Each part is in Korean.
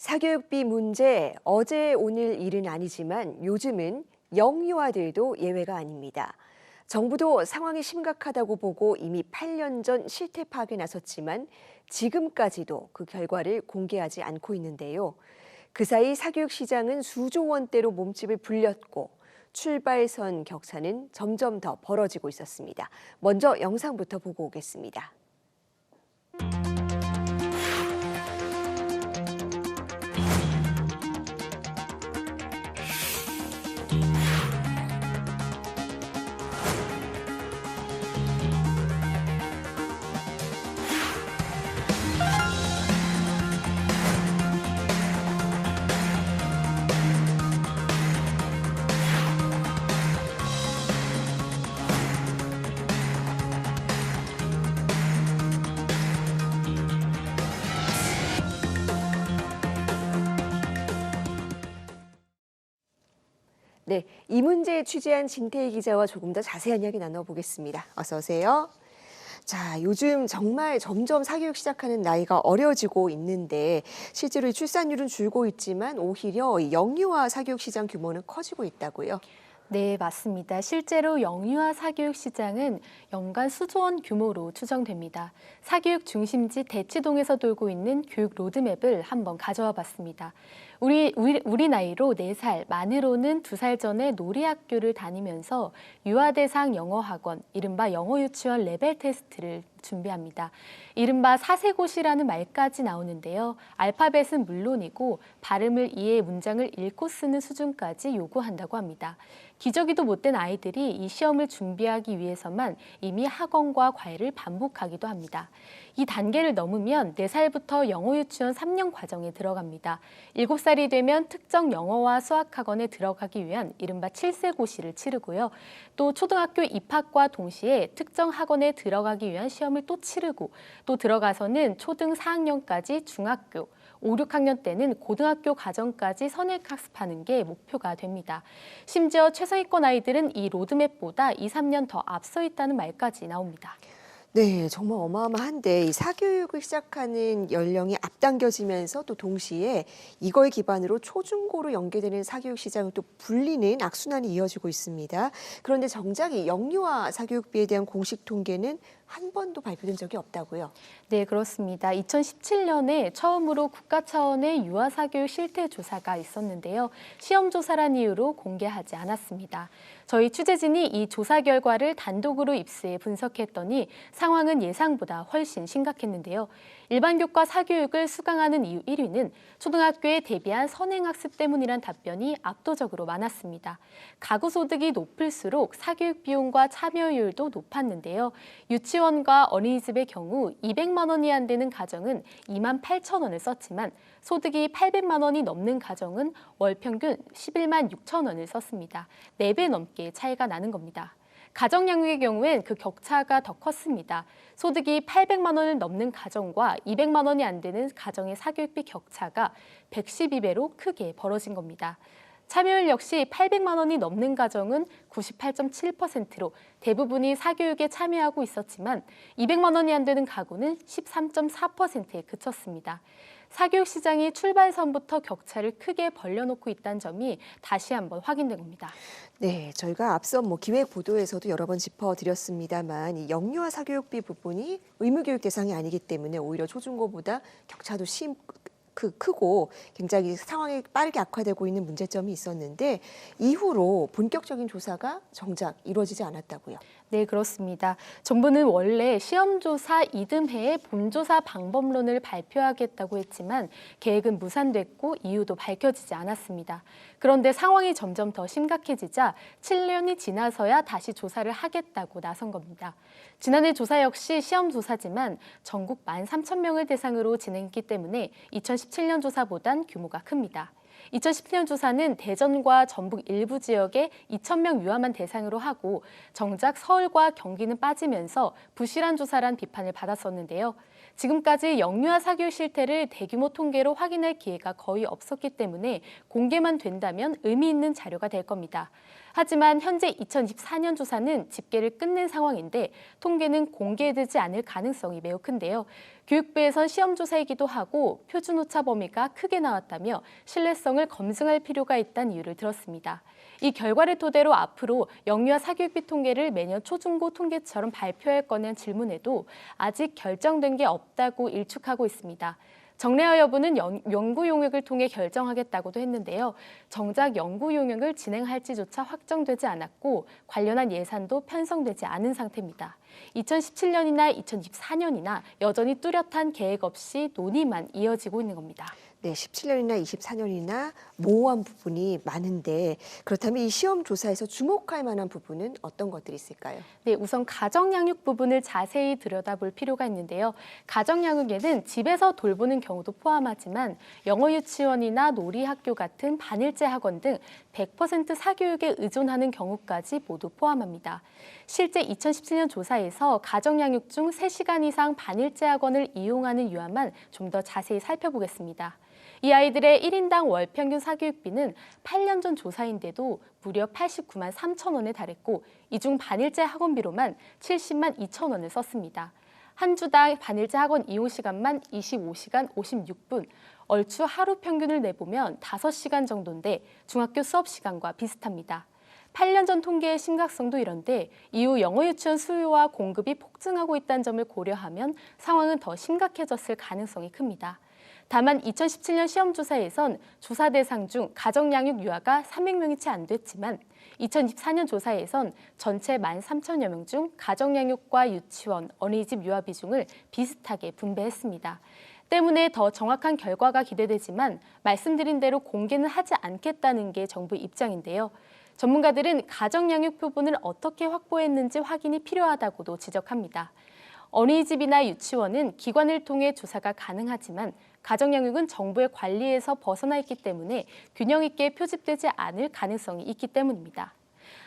사교육비 문제 어제 오늘 일은 아니지만 요즘은 영유아들도 예외가 아닙니다. 정부도 상황이 심각하다고 보고 이미 8년 전 실태 파악에 나섰지만 지금까지도 그 결과를 공개하지 않고 있는데요. 그 사이 사교육 시장은 수조 원대로 몸집을 불렸고 출발선 격차는 점점 더 벌어지고 있었습니다. 먼저 영상부터 보고 오겠습니다. 네, 이 문제 취재한 진태희 기자와 조금 더 자세한 이야기 나눠보겠습니다. 어서 오세요. 자, 요즘 정말 점점 사교육 시작하는 나이가 어려지고 있는데 실제로 이 출산율은 줄고 있지만 오히려 이 영유아 사교육 시장 규모는 커지고 있다고요. 네, 맞습니다. 실제로 영유아 사교육 시장은 연간 수조 원 규모로 추정됩니다. 사교육 중심지 대치동에서 돌고 있는 교육 로드맵을 한번 가져와 봤습니다. 우리, 우리, 우리 나이로 4살, 만으로는 2살 전에 놀이학교를 다니면서 유아대상 영어학원, 이른바 영어유치원 레벨 테스트를 준비합니다. 이른바 사세고시라는 말까지 나오는데요. 알파벳은 물론이고 발음을 이해 문장을 읽고 쓰는 수준까지 요구한다고 합니다. 기저귀도 못된 아이들이 이 시험을 준비하기 위해서만 이미 학원과 과외를 반복하기도 합니다. 이 단계를 넘으면 4살부터 영어 유치원 3년 과정에 들어갑니다. 7살이 되면 특정 영어와 수학 학원에 들어가기 위한 이른바 7세 고시를 치르고요. 또 초등학교 입학과 동시에 특정 학원에 들어가기 위한 시험 을 또 치르고 또 들어가서는 초등 4학년까지 중학교 5, 6학년 때는 고등학교 과정까지 선액 학습하는 게 목표가 됩니다. 심지어 최상위권 아이들은 이 로드맵보다 2, 3년 더 앞서 있다는 말까지 나옵니다. 네, 정말 어마어마한데 이 사교육을 시작하는 연령이 앞당겨지면서 또 동시에 이걸 기반으로 초중고로 연계되는 사교육 시장을 또 불리는 악순환이 이어지고 있습니다. 그런데 정작 이 영유아 사교육비에 대한 공식 통계는 한 번도 발표된 적이 없다고요. 네, 그렇습니다. 2017년에 처음으로 국가 차원의 유아 사교육 실태 조사가 있었는데요. 시험 조사란 이유로 공개하지 않았습니다. 저희 취재진이 이 조사 결과를 단독으로 입수해 분석했더니 상황은 예상보다 훨씬 심각했는데요. 일반 교과 사교육을 수강하는 이유 1위는 초등학교에 대비한 선행학습 때문이란 답변이 압도적으로 많았습니다. 가구 소득이 높을수록 사교육 비용과 참여율도 높았는데요. 유치원 과 어린이집의 경우 200만 원이 안 되는 가정은 2만 8천 원을 썼지만 소득이 800만 원이 넘는 가정은 월 평균 11만 6천 원을 썼습니다. 4배 넘게 차이가 나는 겁니다. 가정 양육의 경우엔 그 격차가 더 컸습니다. 소득이 800만 원을 넘는 가정과 200만 원이 안 되는 가정의 사교육비 격차가 112배로 크게 벌어진 겁니다. 참여율 역시 800만 원이 넘는 가정은 98.7%로 대부분이 사교육에 참여하고 있었지만 200만 원이 안 되는 가구는 13.4%에 그쳤습니다. 사교육 시장이 출발선부터 격차를 크게 벌려놓고 있다는 점이 다시 한번 확인된 겁니다. 네, 저희가 앞서 뭐 기획 보도에서도 여러 번 짚어드렸습니다만 이 영유아 사교육비 부분이 의무교육 대상이 아니기 때문에 오히려 초중고보다 격차도 심 그 크고 굉장히 상황이 빠르게 악화되고 있는 문제점이 있었는데 이후로 본격적인 조사가 정작 이루어지지 않았다고요. 네, 그렇습니다. 정부는 원래 시험조사 이듬해에 본조사 방법론을 발표하겠다고 했지만 계획은 무산됐고 이유도 밝혀지지 않았습니다. 그런데 상황이 점점 더 심각해지자 7년이 지나서야 다시 조사를 하겠다고 나선 겁니다. 지난해 조사 역시 시험조사지만 전국 1만 3천 명을 대상으로 진행했기 때문에 2017년 조사보단 규모가 큽니다. 2017년 조사는 대전과 전북 일부 지역에 2,000명 유아만 대상으로 하고 정작 서울과 경기는 빠지면서 부실한 조사란 비판을 받았었는데요. 지금까지 영유아 사교육 실태를 대규모 통계로 확인할 기회가 거의 없었기 때문에 공개만 된다면 의미 있는 자료가 될 겁니다. 하지만 현재 2024년 조사는 집계를 끝낸 상황인데 통계는 공개되지 않을 가능성이 매우 큰데요. 교육부에선 시험 조사이기도 하고 표준 오차 범위가 크게 나왔다며 신뢰성을 검증할 필요가 있다는 이유를 들었습니다. 이 결과를 토대로 앞으로 영유아 사교육비 통계를 매년 초중고 통계처럼 발표할 거냐는 질문에도 아직 결정된 게 없다고 일축하고 있습니다. 정례화 여부는 연, 연구 용역을 통해 결정하겠다고도 했는데요. 정작 연구 용역을 진행할지조차 확정되지 않았고 관련한 예산도 편성되지 않은 상태입니다. 2017년이나 2024년이나 여전히 뚜렷한 계획 없이 논의만 이어지고 있는 겁니다. 네, 17년이나 24년이나 모호한 부분이 많은데 그렇다면 이 시험 조사에서 주목할 만한 부분은 어떤 것들이 있을까요? 네, 우선 가정 양육 부분을 자세히 들여다볼 필요가 있는데요. 가정 양육에는 집에서 돌보는 경우도 포함하지만 영어 유치원이나 놀이 학교 같은 반일제 학원 등 100% 사교육에 의존하는 경우까지 모두 포함합니다. 실제 2017년 조사에서 가정 양육 중 3시간 이상 반일제 학원을 이용하는 유아만 좀 더 자세히 살펴보겠습니다. 이 아이들의 1인당 월 평균 사교육비는 8년 전 조사인데도 무려 89만 3천 원에 달했고 이 중 반일제 학원비로만 70만 2천 원을 썼습니다. 한 주당 반일제 학원 이용 시간만 25시간 56분, 얼추 하루 평균을 내보면 5시간 정도인데 중학교 수업 시간과 비슷합니다. 8년 전 통계의 심각성도 이런데 이후 영어 유치원 수요와 공급이 폭증하고 있다는 점을 고려하면 상황은 더 심각해졌을 가능성이 큽니다. 다만 2017년 시험조사에선 조사 대상 중 가정 양육 유아가 300명이 채 안 됐지만 2024년 조사에선 전체 13,000여 명 중 가정 양육과 유치원, 어린이집 유아 비중을 비슷하게 분배했습니다. 때문에 더 정확한 결과가 기대되지만 말씀드린 대로 공개는 하지 않겠다는 게 정부 입장인데요. 전문가들은 가정 양육 부분을 어떻게 확보했는지 확인이 필요하다고도 지적합니다. 어린이집이나 유치원은 기관을 통해 조사가 가능하지만 가정양육은 정부의 관리에서 벗어나 있기 때문에 균형 있게 표집되지 않을 가능성이 있기 때문입니다.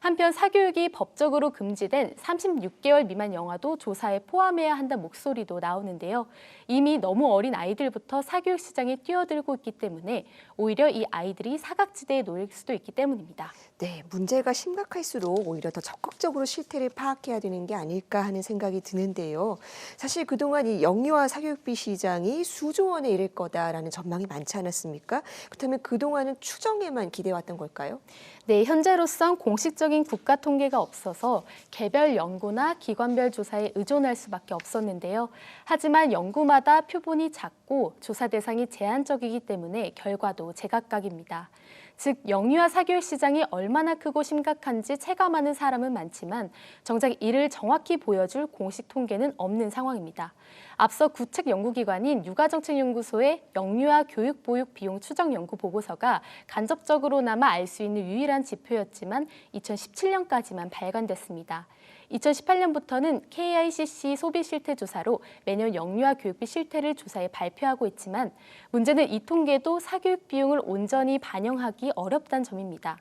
한편 사교육이 법적으로 금지된 36개월 미만 영아도 조사에 포함해야 한다는 목소리도 나오는데요. 이미 너무 어린 아이들부터 사교육 시장에 뛰어들고 있기 때문에 오히려 이 아이들이 사각지대에 놓일 수도 있기 때문입니다. 네, 문제가 심각할수록 오히려 더 적극적으로 실태를 파악해야 되는 게 아닐까 하는 생각이 드는데요. 사실 그동안 이 영유아 사교육비 시장이 수조 원에 이를 거다라는 전망이 많지 않았습니까? 그렇다면 그동안은 추정에만 기대왔던 걸까요? 네, 현재로선 공식적인 국가 통계가 없어서 개별 연구나 기관별 조사에 의존할 수밖에 없었는데요. 하지만 연구마다 표본이 작고 조사 대상이 제한적이기 때문에 결과도 제각각입니다. 즉 영유아 사교육 시장이 얼마나 크고 심각한지 체감하는 사람은 많지만 정작 이를 정확히 보여줄 공식 통계는 없는 상황입니다. 앞서 구책 연구기관인 육아정책연구소의 영유아 교육 보육 비용 추정 연구 보고서가 간접적으로나마 알 수 있는 유일한 지표였지만 2017년까지만 발간됐습니다. 2018년부터는 KICC 소비 실태 조사로 매년 영유아 교육비 실태를 조사해 발표하고 있지만 문제는 이 통계도 사교육 비용을 온전히 반영 하기 어렵다는 점입니다.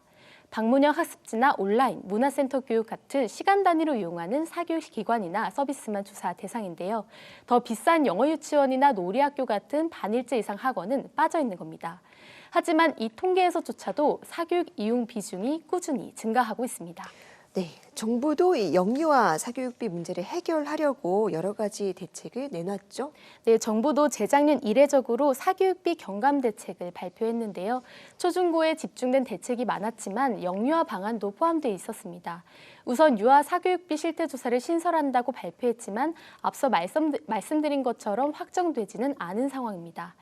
방문형 학습지나 온라인, 문화센터 교육 같은 시간 단위로 이용하는 사교육 기관이나 서비스만 조사 대상인데요. 더 비싼 영어 유치원이나 놀이학교 같은 반일제 이상 학원은 빠져 있는 겁니다. 하지만 이 통계에서조차도 사교육 이용 비중이 꾸준히 증가하고 있습니다. 네, 정부도 이 영유아 사교육비 문제를 해결하려고 여러 가지 대책을 내놨죠. 네, 정부도 재작년 이례적으로 사교육비 경감 대책을 발표했는데요. 초중고에 집중된 대책이 많았지만 영유아 방안도 포함되어 있었습니다. 우선 유아 사교육비 실태 조사를 신설한다고 발표했지만 앞서 말씀, 말씀드린 것처럼 확정되지는 않은 상황입니다.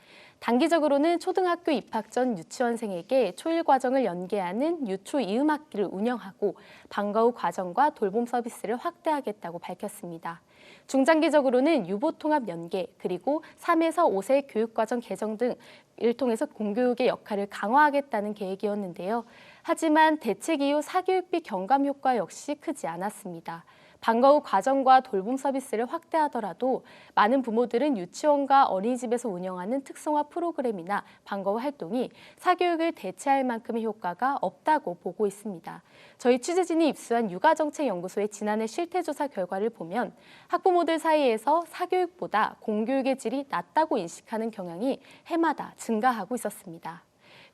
단기적으로는 초등학교 입학 전 유치원생에게 초일 과정을 연계하는 유초 이음학기를 운영하고 방과 후 과정과 돌봄 서비스를 확대하겠다고 밝혔습니다. 중장기적으로는 유보 통합 연계 그리고 3에서 5세 교육과정 개정 등을 통해서 공교육의 역할을 강화하겠다는 계획이었는데요. 하지만 대책 이후 사교육비 경감 효과 역시 크지 않았습니다. 방과 후 과정과 돌봄 서비스를 확대하더라도 많은 부모들은 유치원과 어린이집에서 운영하는 특성화 프로그램이나 방과 후 활동이 사교육을 대체할 만큼의 효과가 없다고 보고 있습니다. 저희 취재진이 입수한 육아정책연구소의 지난해 실태조사 결과를 보면 학부모들 사이에서 사교육보다 공교육의 질이 낮다고 인식하는 경향이 해마다 증가하고 있었습니다.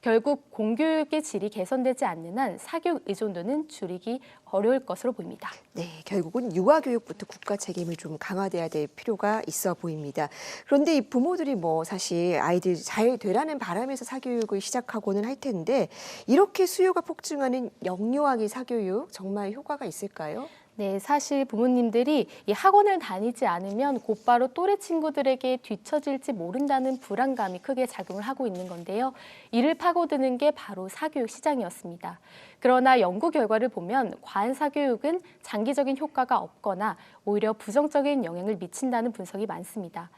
결국 공교육의 질이 개선되지 않는 한 사교육 의존도는 줄이기 어려울 것으로 보입니다. 네, 결국은 유아 교육부터 국가 책임을 좀 강화돼야 될 필요가 있어 보입니다. 그런데 이 부모들이 뭐 사실 아이들 잘 되라는 바람에서 사교육을 시작하고는 할 텐데 이렇게 수요가 폭증하는 영유아기 사교육 정말 효과가 있을까요? 네, 사실 부모님들이 이 학원을 다니지 않으면 곧바로 또래 친구들에게 뒤처질지 모른다는 불안감이 크게 작용을 하고 있는 건데요. 이를 파고드는 게 바로 사교육 시장이었습니다. 그러나 연구 결과를 보면 과한 사교육은 장기적인 효과가 없거나 오히려 부정적인 영향을 미친다는 분석이 많습니다.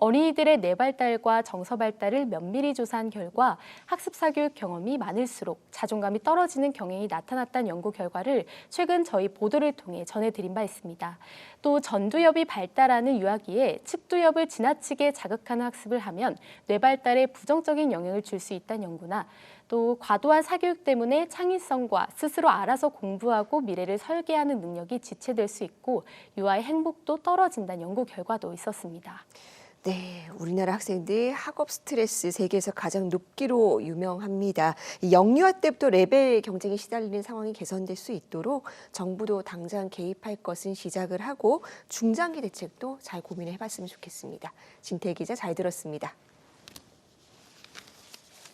어린이들의 뇌 발달과 정서 발달을 면밀히 조사한 결과 학습 사교육 경험이 많을수록 자존감이 떨어지는 경향이 나타났다는 연구 결과를 최근 저희 보도를 통해 전해드린 바 있습니다. 또 전두엽이 발달하는 유아기에 측두엽을 지나치게 자극하는 학습을 하면 뇌 발달에 부정적인 영향을 줄 수 있다는 연구나 또 과도한 사교육 때문에 창의성과 스스로 알아서 공부하고 미래를 설계하는 능력이 지체될 수 있고 유아의 행복도 떨어진다는 연구 결과도 있었습니다. 네, 우리나라 학생들 학업 스트레스 세계에서 가장 높기로 유명합니다. 이 영유아 때부터 레벨 경쟁에 시달리는 상황이 개선될 수 있도록 정부도 당장 개입할 것은 시작을 하고 중장기 대책도 잘 고민해 봤으면 좋겠습니다. 진태 기자 잘 들었습니다.